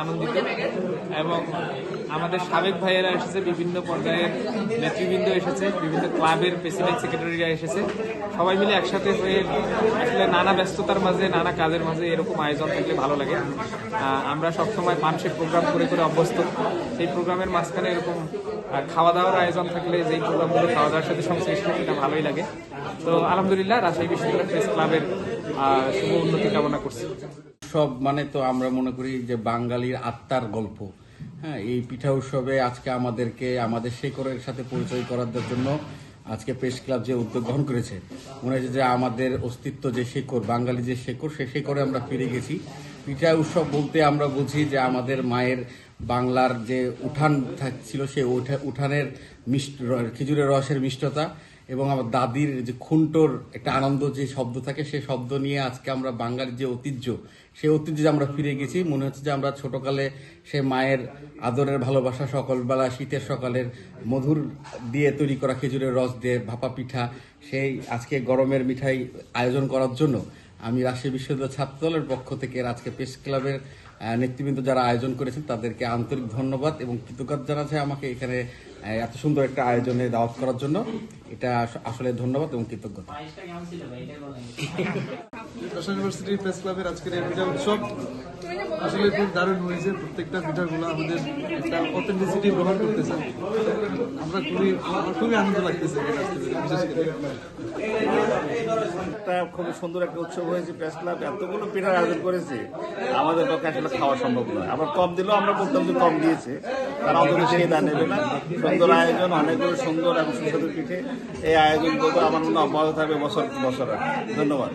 আনন্দিত এবং আমাদের সাবেক ভাইয়েরা এসেছে বিভিন্ন পর্যায়ের নেতৃবৃন্দ এসেছে বিভিন্ন ক্লাবের প্রেসিডেন্ট সেক্রেটারিরা এসেছে সবাই মিলে একসাথে হয়ে আসলে নানা ব্যস্ততার মাঝে নানা কাজের মাঝে এরকম আয়োজন থাকলে ভালো লাগে আমরা সবসময় মানুষের প্রোগ্রাম করে করে অভ্যস্ত সেই প্রোগ্রামের মাঝখানে এরকম খাওয়া দাওয়ার আয়োজন থাকলে যেই প্রোগ্রামগুলো খাওয়া দাওয়ার সাথে সংশ্লিষ্ট সেটা ভালোই লাগে তো আলহামদুলিল্লাহ, রাজশাহী বিশ্ববিদ্যালয় প্রেস ক্লাবের শুভ উন্নতি কামনা করছি। উৎসব মানে তো আমরা মনে করি যে বাঙালির আত্মার গল্প। হ্যাঁ এই পিঠা উৎসবে আজকে আমাদেরকে, আমাদের শেকরের সাথে পরিচয় করার জন্য আজকে প্রেস ক্লাব যে উদ্যোগ গ্রহণ করেছে, মনে হচ্ছে যে আমাদের অস্তিত্ব যে শেকর বাঙালি যে শেকর সে শেকরে আমরা ফিরে গেছি। পিঠা উৎসব বলতে আমরা বুঝি যে আমাদের মায়ের বাংলার যে উঠান ছিল সে উঠা- উঠানের মিষ্ট খেজুরের রসের মিষ্টতা এবং আমার দাদির যে খুন্টোর একটা আনন্দ যে শব্দ থাকে, সে শব্দ নিয়ে আজকে আমরা বাঙালির যে ঐতিহ্য, সেই ঐতিহ্যে আমরা ফিরে গেছি, মনে হচ্ছে যে আমরা ছোটকালে সে মায়ের আদরের ভালোবাসা, সকালবেলা শীতের সকালের মধুর দিয়ে তৈরি করা খেজুরের রস দিয়ে ভাপা পিঠা, সেই আজকে গরমের মিঠাই আয়োজন করার জন্য আমি রাজশাহী বিশ্ববিদ্যালয় ছাত্রদলের পক্ষ থেকে আজকে প্রেস ক্লাবের নেতৃবৃন্দ যারা আয়োজন করেছেন তাদেরকে আন্তরিক ধন্যবাদ এবং কৃতজ্ঞতা জানাচ্ছে আমাকে এখানে এত সুন্দর একটা আয়োজনে দাওয়াত করার জন্য। এটা আসলে ধন্যবাদ এবং কৃতজ্ঞতা। ইউনিভার্সিটি প্রেস ক্লাবের আজকের এই উৎসব আসলে খুব দারুণ হয়েছে। প্রত্যেকটা পিঠাগুলো আমাদের একটা অথেন্টিসিটি গ্রহণ করতেছে। আমরা খুবই খুবই আনন্দ লাগতেছে। বিশেষ করে। একটা খুব সুন্দর একটা উৎসব হয়েছে প্রেস ক্লাব এতগুলো পিঠার আয়োজন করেছে, আমাদের পক্ষে আসলে খাওয়া সম্ভব নয়। আবার কম দিলেও আমরা বলতাম যে কম দিয়েছে। তারা অন্তত সেই দান নেবে না। সুন্দর আয়োজন, অনেকগুলো সুন্দর এবং সুস্বাদু পিঠে এই আয়োজন করতে আমার মনে অব্যাহত থাকবে বছর বছর ধন্যবাদ।